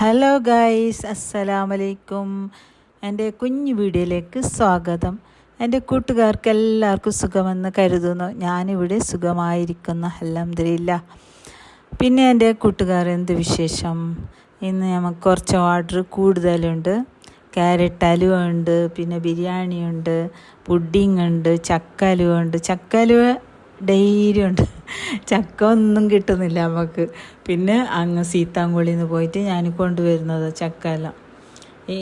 Hello guys അസ്സലാമലൈക്കും എന്റെ കുഞ്ഞു വീഡിയോയിലേക്ക് സ്വാഗതം. എന്റെ കൂട്ടുകാർക്ക് എല്ലാവർക്കും സുഖമെന്ന് കരുതുന്നു. ഞാനിവിടെ സുഖമായിരിക്കുന്നു. അലഹമില്ല പിന്നെ എന്റെ കൂട്ടുകാർ എന്ത് വിശേഷം? ഇന്ന് നമുക്ക് കുറച്ച് ഓർഡർ കൂടുതലുണ്ട്. ക്യാരറ്റ് അലുവ ഉണ്ട് പിന്നെ ബിരിയാണി ഉണ്ട് പുഡിംഗ് ഉണ്ട് ചക്കലുവ ഉണ്ട്. ചക്കലുവ ഡെയിലി ഉണ്ട്. ചക്ക ഒന്നും കിട്ടുന്നില്ല നമുക്ക് പിന്നെ അങ്ങ് സീത്താങ്കുളിയിൽ നിന്ന് പോയിട്ട് ഞാൻ കൊണ്ടുവരുന്നത് ചക്ക എല്ലാം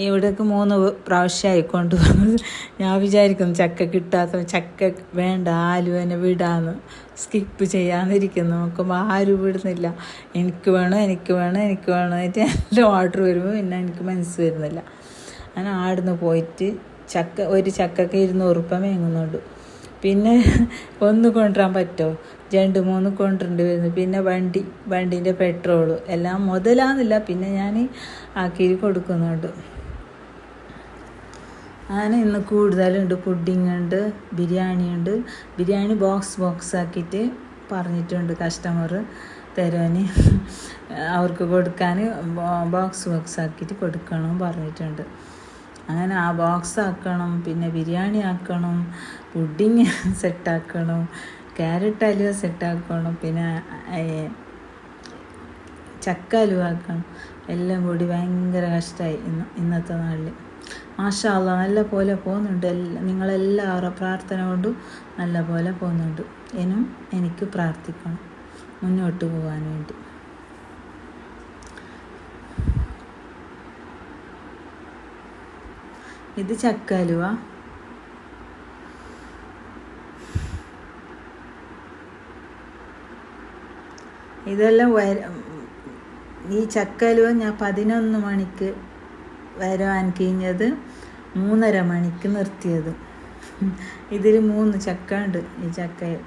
ഇവിടേക്ക് മൂന്ന് പ്രാവശ്യമായി കൊണ്ടുവന്നത് ഞാൻ വിചാരിക്കുന്നു ചക്ക കിട്ടാത്ത ചക്ക വേണ്ട ആലുവനെ വിടാന്ന്. സ്കിപ്പ് ചെയ്യാന്നിരിക്കുന്നു. നോക്കുമ്പോൾ ആരും വിടുന്നില്ല. എനിക്ക് വേണം എനിക്ക് വേണം എനിക്ക് വേണം എന്നിട്ട് എന്റെ ഓർഡർ വരുമ്പോൾ പിന്നെ എനിക്ക് മനസ്സ് വരുന്നില്ല. അങ്ങനെ ആടുന്ന് പോയിട്ട് ചക്ക ഒരു ചക്കക്ക് ഇരുന്നൂറ് രൂപ മേങ്ങുന്നുണ്ട്. പിന്നെ ഒന്ന് കൊണ്ടുവരാൻ പറ്റുമോ രണ്ട് മൂന്ന് കൊണ്ടുവരേണ്ടി വരുന്നു. പിന്നെ വണ്ടി വണ്ടീന്റെ പെട്രോൾ എല്ലാം മുതലാന്നില്ല. പിന്നെ ഞാൻ ആക്കി കൊടുക്കുന്നുണ്ട്. അങ്ങനെ ഇന്ന് കൂടുതലുണ്ട്. പുഡിംഗ് ഉണ്ട് ബിരിയാണി ഉണ്ട്. ബിരിയാണി ബോക്സ് ബോക്സ് ആക്കിയിട്ട് പറഞ്ഞിട്ടുണ്ട് കസ്റ്റമർ തരുവാന്. അവർക്ക് കൊടുക്കാൻ ബോക്സ് ബോക്സ് ആക്കിയിട്ട് കൊടുക്കണം പറഞ്ഞിട്ടുണ്ട്. അങ്ങനെ ആ ബോക്സ് ആക്കണം പിന്നെ ബിരിയാണി ആക്കണം പുഡിങ് സെറ്റാക്കണം ക്യാരറ്റ് അലുവ സെറ്റാക്കണം പിന്നെ ചക്ക അലുവ ആക്കണം. എല്ലാം കൂടി ഭയങ്കര കഷ്ടമായി ഇന്ന് ഇന്നത്തെ നാളിൽ മാഷാല്ല നല്ല പോലെ പോകുന്നുണ്ട്. എല്ലാ നിങ്ങളെല്ലാവരും പ്രാർത്ഥന കൊണ്ടും നല്ല പോലെ പോകുന്നുണ്ട്. ഇനും എനിക്ക് പ്രാർത്ഥിക്കണം. മുന്നോട്ട് പോകാൻ വേണ്ടി. ഇത് ചക്കലുവ ഇതെല്ലാം വര ഈ ചക്കലുവ ഞാൻ പതിനൊന്ന് മണിക്ക് വരാൻ കഴിഞ്ഞത് മൂന്നര മണിക്ക് നിർത്തിയത്. ഇതിൽ മൂന്ന് ചക്ക ഉണ്ട് ഈ ചക്കയിൽ.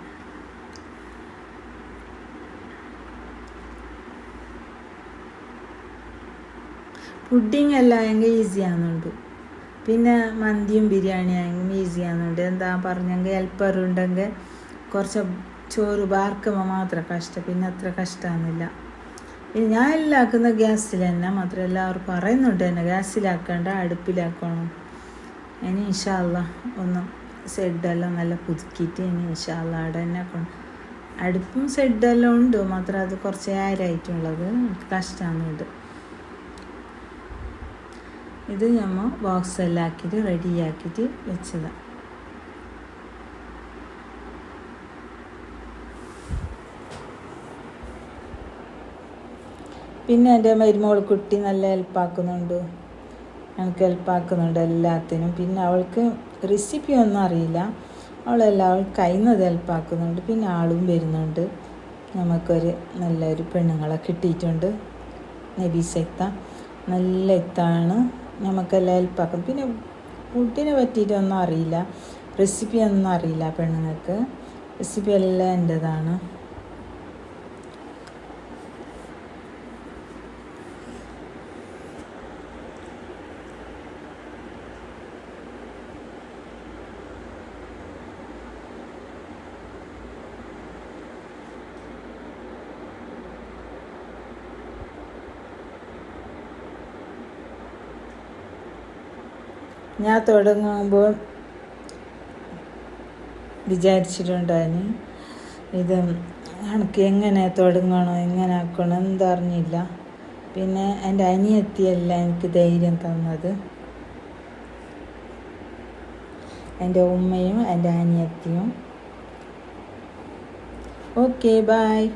പുഡിങ് എല്ലാം ഭയങ്കര ഈസി ആകുന്നുണ്ട് പിന്നെ മന്തിയും ബിരിയാണി ആയെങ്കിലും ഈസി ആകുന്നുണ്ട് എന്താ പറഞ്ഞെങ്കിൽ ഹെൽപ്പർ ഉണ്ടെങ്കിൽ കുറച്ച് ചോറ് വാർക്കുമ്പോൾ മാത്രം കഷ്ടം. പിന്നെ അത്ര കഷ്ടമാകുന്നില്ല പിന്നെ ഞാൻ എല്ലാം ആക്കുന്ന ഗ്യാസിൽ തന്നെ മാത്രം എല്ലാവരും പറയുന്നുണ്ട് തന്നെ ഗ്യാസിലാക്കേണ്ട അടുപ്പിലാക്കണം. ഇനി ഇൻഷാല്ല ഒന്ന് സെഡെല്ലാം നല്ല പുതുക്കിയിട്ട് ഇനി ഇൻഷാല്ല അവിടെ തന്നെ ആക്കണം അടുപ്പും സെഡെല്ലാം ഉണ്ട് മാത്രം അത് കുറച്ച് ആരായിട്ടുള്ളത് കഷ്ടമാകുന്നുണ്ട് ഇത് നമ്മൾ ബോക്സ് എല്ലാം ആക്കിയിട്ട് റെഡിയാക്കിയിട്ട് വെച്ചതാണ് പിന്നെ എന്റെ മരുമോൾ കുട്ടി നല്ല ഹെൽപ്പാക്കുന്നുണ്ട്. എനിക്ക് ഹെൽപ്പാക്കുന്നുണ്ട് എല്ലാത്തിനും. പിന്നെ അവൾക്ക് റെസിപ്പി ഒന്നും അറിയില്ല. അവളെല്ലാം അവൾ കഴിയുന്നത് ഹെൽപ്പാക്കുന്നുണ്ട്. പിന്നെ ആളും വരുന്നുണ്ട്. നമുക്കൊരു നല്ലൊരു പെണ്ണുങ്ങളെ കിട്ടിയിട്ടുണ്ട്. നബീസെത്ത നല്ല എത്താണ്. നമുക്കെല്ലാം ഹെൽപ്പാക്കും പിന്നെ ഫുഡിനെ പറ്റിയിട്ടൊന്നും അറിയില്ല. റെസിപ്പി ഒന്നും അറിയില്ല പെണ്ണുങ്ങൾക്ക്. റെസിപ്പി എല്ലാം എന്റെതാണ് ഞാൻ തുടങ്ങുമ്പോൾ വിചാരിച്ചിട്ടുണ്ടായിന് ഇത് എനിക്ക് എങ്ങനെ തുടങ്ങണോ എങ്ങനെ ആക്കണോ എന്തറിഞ്ഞില്ല പിന്നെ എന്റെ അനിയത്തിയല്ല എനിക്ക് ധൈര്യം തന്നത്. എന്റെ ഉമ്മയും എന്റെ അനിയത്തിയും. Okay bye